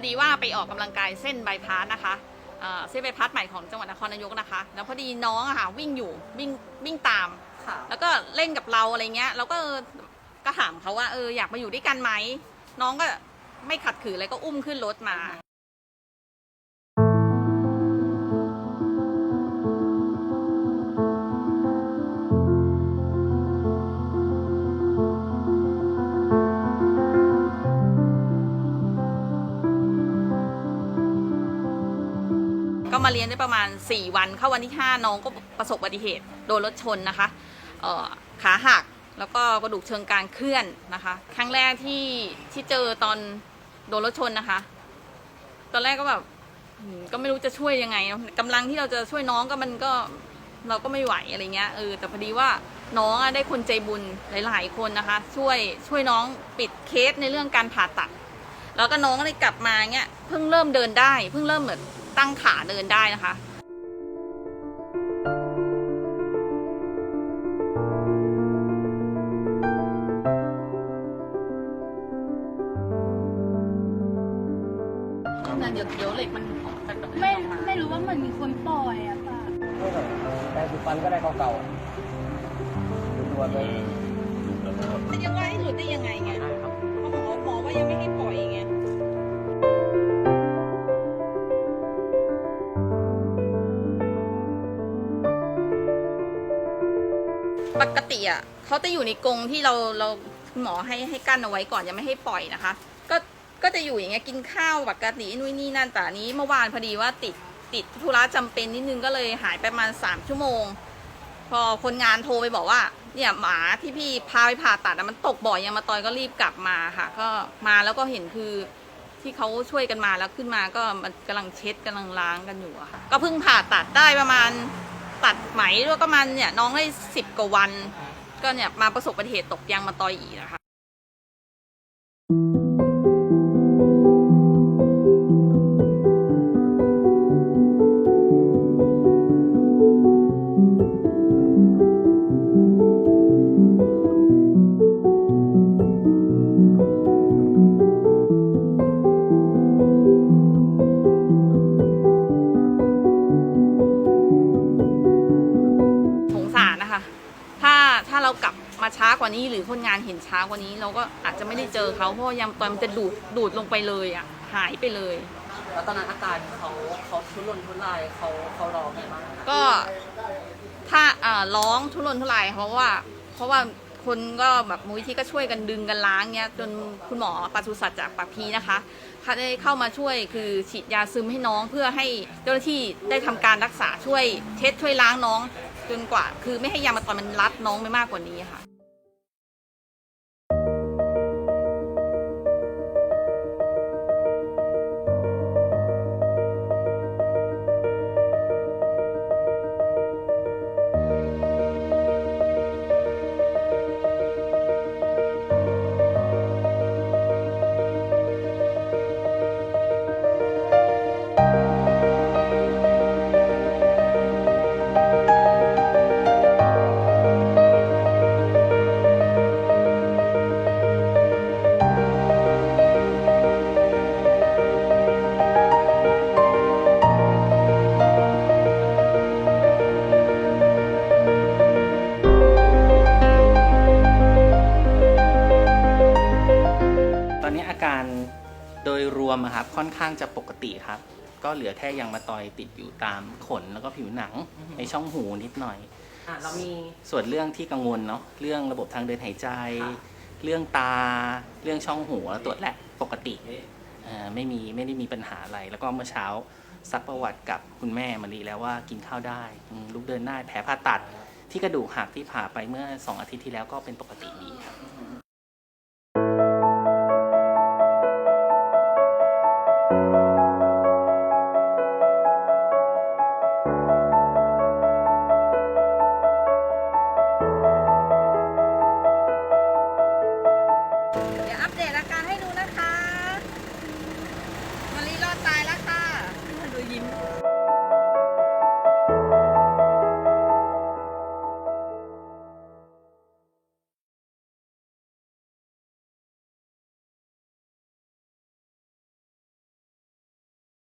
อดีว่าไปออกกำลังกายเส้นบายพาสนะคะเอ่อเส้นบายพาสใหม่ของจังหวัดนครนายกนะคะ แล้วพอดีน้องอะค่ะวิ่งอยู่วิ่งวิ่งตามค่ะแล้วก็เล่นกับเราอะไรเงี้ยเราก็เออก็ถามเขาว่าเอออยากมาอยู่ด้วยกันไหม น้องก็ไม่ขัดขืนอะไรก็อุ้มขึ้นรถมา มาเรียนได้ประมาณ 4 วัน เข้าวันที่ 5 น้องก็ประสบอุบัติเหตุโดนรถชนนะคะขาหักแล้วก็กระดูกเชิงกรานเคลื่อนนะคะ ครั้งแรกที่ที่เจอตอนโดนรถชนนะคะ ตอนแรกก็แบบก็ไม่รู้จะช่วยยังไงเนอะกำลังที่เราจะช่วยน้องก็มันก็เราก็ไม่ไหวอะไรเงี้ยเออแต่พอดีว่าน้องได้คนใจบุญหลาย ๆ คนนะคะ ช่วยช่วยน้องปิดเคสในเรื่องการผ่าตัด แล้วก็น้องก็ได้กลับมาเงี้ยเพิ่งเริ่มเดินได้ เพิ่งเริ่มเหมือน ตั้งขาเดินได้นะคะเดี๋ยวเดี๋ยวเหล็กมันออกจากตรงไม่นั้นออกมาไม่รู้ว่าเหมือนมีคนปล่อยอะป้าไม่หรอกแต่สุฟันก็ได้เก่าๆดูตัวเลยยังว่าให้หลุดได้ยังไงไงเพราะหมอหมอว่ายังไม่ให้ปล่อยไง ปกติอะเขาจะอยู่ในกรงที่เราเราคุณหมอให้ให้กั้นเอาไว้ก่อนยังไม่ให้ปล่อยนะคะ ก็ก็จะอยู่อย่างเงี้ยกินข้าวปกตินู่นนี่นั่นแต่นี้เมื่อวานพอดีว่าติดติดธุระจำเป็นนิดนึงก็เลยหายไปประมาณสามชั่วโมง พอคนงานโทรไปบอกว่า เนี่ยหมาที่พี่พาไปผ่าตัดมันตกบ่อยยังมาตอยก็รีบกลับมาค่ะ ก็มาแล้วก็เห็นคือที่เขาช่วยกันมาแล้วขึ้นมาก็มันกำลังเช็ดกำลังล้างกันอยู่อะค่ะ ก็เพิ่งผ่าตัดได้ประมาณ ตัดไหมแล้วก็มันเนี่ยน้องได้สิบกว่าวัน ก็เนี่ยมาประสบอุบัติเหตุตกยางมาตอยอีกนะคะ กลับมาช้ากว่านี้ หรือคนงานเห็นช้ากว่านี้ เราก็อาจจะไม่ได้เจอเขาเพราะยางตอนมันจะดูดดูดลงไปเลยอะหายไปเลย แล้วตอนนั้นอาการเขาเขาทุรนทุรายเขาเขาร้องไงบ้างก็ถ้าเอ่อร้องทุรนทุรายเพราะว่า เพราะว่าคนก็แบบมูลที่ก็ช่วยกันดึงกันล้างเนี้ยจนคุณหมอปศุสัตว์จากปากพีนะคะเขาได้เข้ามาช่วยคือฉีดยาซึมให้น้องเพื่อให้เจ้าหน้าที่ได้ทำการรักษาช่วยเช็ดช่วยล้างน้อง จนกว่า คือไม่ให้ยามาตอนมันรัดน้องไปมากกว่านี้ค่ะ โดยรวมอะครับค่อนข้างจะปกติครับ ก็เหลือแค่ยางมาตอยติดอยู่ตามขนแล้วก็ผิวหนังในช่องหูนิดหน่อย อะเรามี ส่วนเรื่องที่กังวลเนาะเรื่องระบบทางเดินหายใจ ค่ะ เรื่องตา เรื่องช่องหูแล้วตรวจและปกติเอ่อไม่มีไม่ได้มีปัญหาอะไร แล้วก็เมื่อเช้าซักประวัติกับคุณแม่มารีแล้วว่ากินข้าวได้อืมลุกเดินได้แผลผ่าตัด ที่กระดูกหักที่ผ่าไปเมื่อสองอาทิตย์ที่แล้วก็เป็นปกติดีครับ